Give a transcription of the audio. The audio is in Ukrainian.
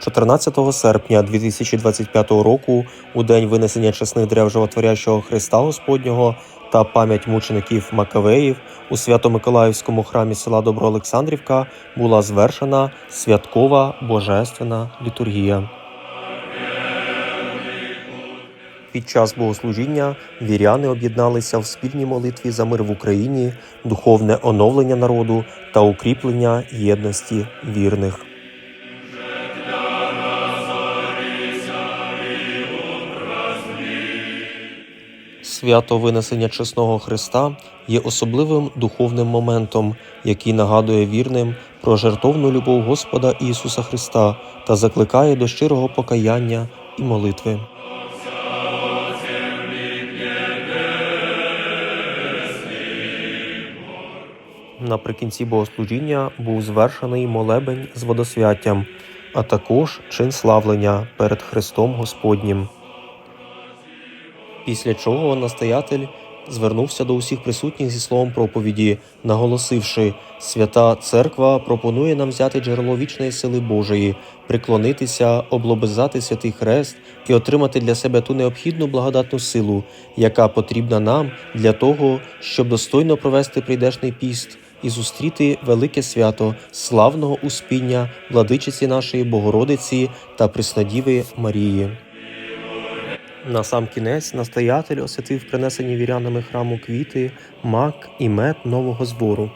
14 серпня 2025 року, у день винесення чесних дерев животворящого Христа Господнього та пам'ять мучеників Макавеїв у Свято-Миколаївському храмі села Доброолександрівка була звершена святкова божественна літургія. Під час богослужіння віряни об'єдналися в спільній молитві за мир в Україні, духовне оновлення народу та укріплення єдності вірних. Свято Винесення Чесного Христа є особливим духовним моментом, який нагадує вірним про жертовну любов Господа Ісуса Христа та закликає до щирого покаяння і молитви. Наприкінці богослужіння був звершений молебень з водосвяттям, а також чин славлення перед Христом Господнім. Після чого настоятель звернувся до усіх присутніх зі словом проповіді, наголосивши, свята церква пропонує нам взяти джерело вічної сили Божої, приклонитися, облобизати святий хрест і отримати для себе ту необхідну благодатну силу, яка потрібна нам для того, щоб достойно провести прийдешний піст і зустріти велике свято славного успіння владичиці нашої Богородиці та Преснодіви Марії. На сам кінець настоятель освятив принесені вірянами храму квіти, мак і мед нового збору.